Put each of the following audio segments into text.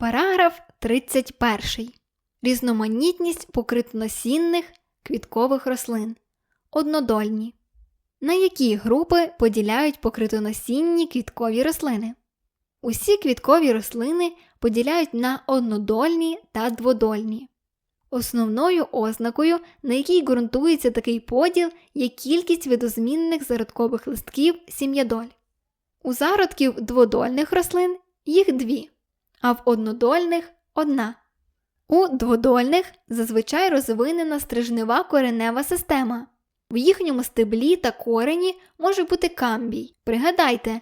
Параграф 31. Різноманітність покритоносінних квіткових рослин. Однодольні. На які групи поділяють покритоносінні квіткові рослини? Усі квіткові рослини поділяють на однодольні та дводольні. Основною ознакою, на якій ґрунтується такий поділ, є кількість видозмінних зародкових листків сім'ядоль. У зародків дводольних рослин їх дві, а в однодольних одна. У дводольних зазвичай розвинена стрижнева коренева система. В їхньому стеблі та корені може бути камбій. Пригадайте,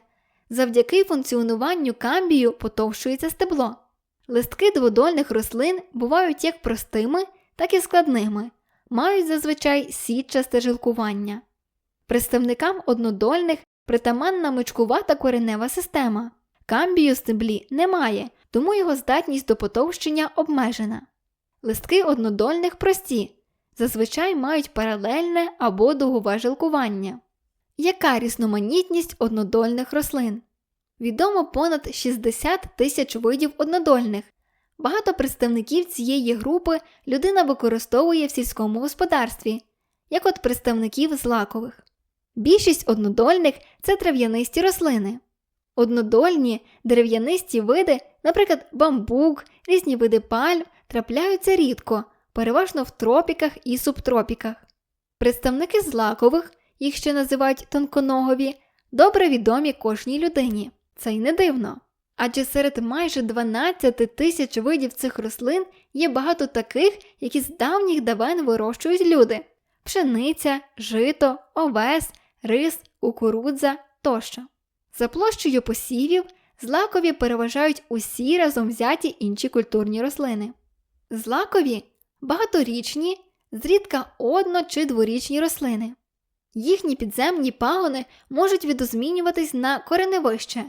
завдяки функціонуванню камбію потовщується стебло. Листки дводольних рослин бувають як простими, так і складними, мають зазвичай сітчасте жилкування. Представникам однодольних притаманна мичкувата коренева система. Камбію стеблі немає, тому його здатність до потовщення обмежена. Листки однодольних прості, зазвичай мають паралельне або дугове жилкування. Яка різноманітність однодольних рослин? Відомо понад 60 тисяч видів однодольних. Багато представників цієї групи людина використовує в сільському господарстві, як от представників злакових. Більшість однодольних це трав'янисті рослини. Однодольні дерев'янисті види, наприклад, бамбук, різні види пальм, трапляються рідко, переважно в тропіках і субтропіках. Представники злакових, їх ще називають тонконогові, добре відомі кожній людині. Це й не дивно. Адже серед майже 12 тисяч видів цих рослин є багато таких, які з давніх давен вирощують люди: пшениця, жито, овес, рис, кукурудза тощо. За площею посівів злакові переважають усі разом взяті інші культурні рослини. Злакові багаторічні, зрідка одно- чи дворічні рослини. Їхні підземні пагони можуть відозмінюватись на кореневище,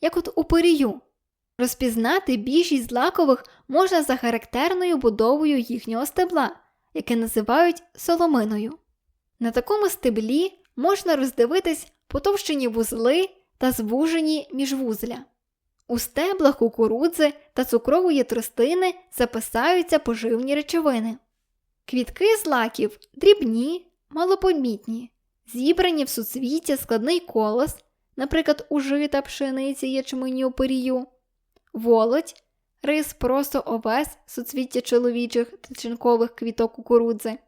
як от у порію. Розпізнати більшість злакових можна за характерною будовою їхнього стебла, яке називають соломиною. На такому стеблі можна роздивитись потовщені вузли та звужені міжвузля. У стеблах кукурудзи та цукрової тростини записаються поживні речовини. Квітки злаків дрібні, малопомітні, зібрані в суцвіття складний колос, наприклад, у жита пшениці ячменю порію, волоть, рис просто овес, суцвіття чоловічих та чинкових квіток кукурудзи,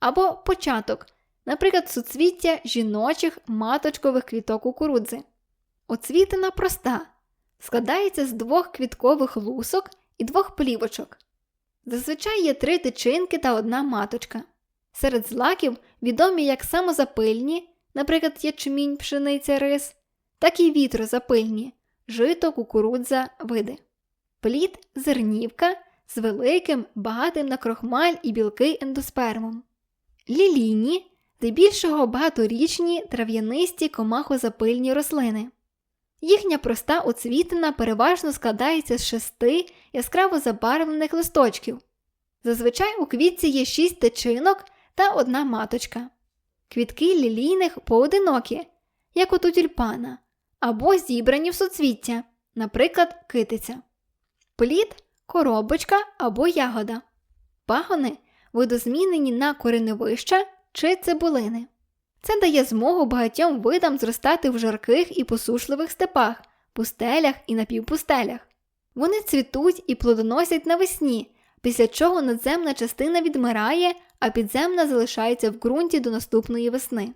або початок, наприклад, суцвіття жіночих маточкових квіток кукурудзи. Оцвітина проста, складається з двох квіткових лусок і двох плівочок. Зазвичай є три тичинки та одна маточка. Серед злаків відомі як самозапильні, наприклад, ячмінь, пшениця, рис, так і вітрозапильні, жито, кукурудза, види. Плід зернівка з великим, багатим на крохмаль і білки ендоспермом. Лілійні здебільшого багаторічні трав'янисті комахозапильні рослини. Їхня проста оцвітина переважно складається з шести яскраво забарвлених листочків. Зазвичай у квітці є шість тичинок та одна маточка. Квітки лілійних поодинокі, як от у тюльпана, або зібрані в суцвіття, наприклад, китиця. Плід коробочка або ягода. Пагони видозмінені на кореневища чи цибулини. Це дає змогу багатьом видам зростати в жарких і посушливих степах, пустелях і напівпустелях. Вони цвітуть і плодоносять навесні, після чого надземна частина відмирає, а підземна залишається в ґрунті до наступної весни.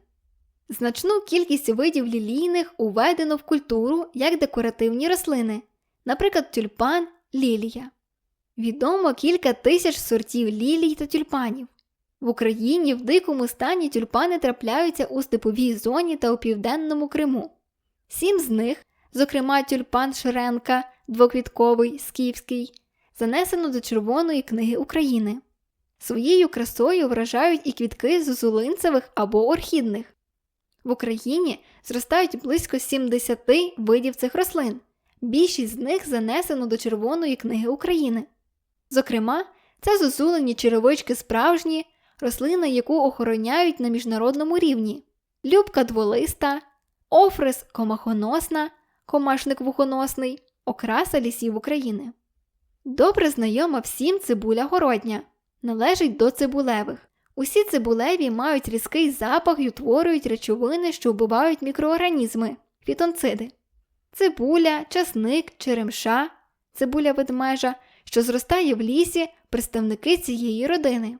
Значну кількість видів лілійних уведено в культуру як декоративні рослини, наприклад, тюльпан, лілія. Відомо кілька тисяч сортів лілій та тюльпанів. В Україні в дикому стані тюльпани трапляються у степовій зоні та у південному Криму. Сім з них, зокрема тюльпан Шеренка, двоквітковий, скіфський, занесено до Червоної книги України. Своєю красою вражають і квітки зозулинцевих або орхідних. В Україні зростають близько 70 видів цих рослин. Більшість з них занесено до Червоної книги України. Зокрема, це зозулені черевички справжні, рослина, яку охороняють на міжнародному рівні, любка дволиста, офрис комахоносна, комашник вухоносний, окраса лісів України. Добре знайома всім цибуля городня, належить до цибулевих. Усі цибулеві мають різкий запах і утворюють речовини, що вбивають мікроорганізми фітонциди. Цибуля, часник, черемша, цибуля ведмежа, що зростає в лісі, представники цієї родини.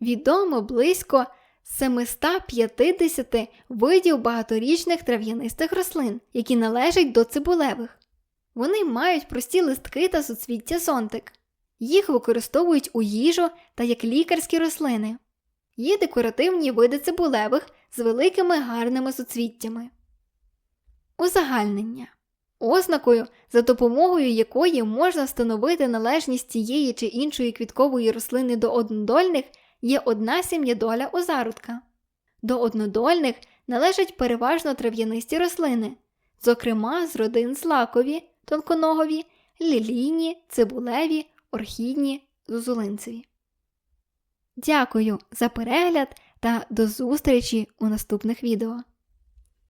Відомо близько 750 видів багаторічних трав'янистих рослин, які належать до цибулевих. Вони мають прості листки та суцвіття зонтик. Їх використовують у їжу та як лікарські рослини. Є декоративні види цибулевих з великими гарними суцвіттями. Узагальнення. Ознакою, за допомогою якої можна встановити належність тієї чи іншої квіткової рослини до однодольних, є одна сім'єдоля у зародка. До однодольних належать переважно трав'янисті рослини, зокрема з родин злакові, тонконогові, лілійні, цибулеві, орхідні, зозулинцеві. Дякую за перегляд та до зустрічі у наступних відео.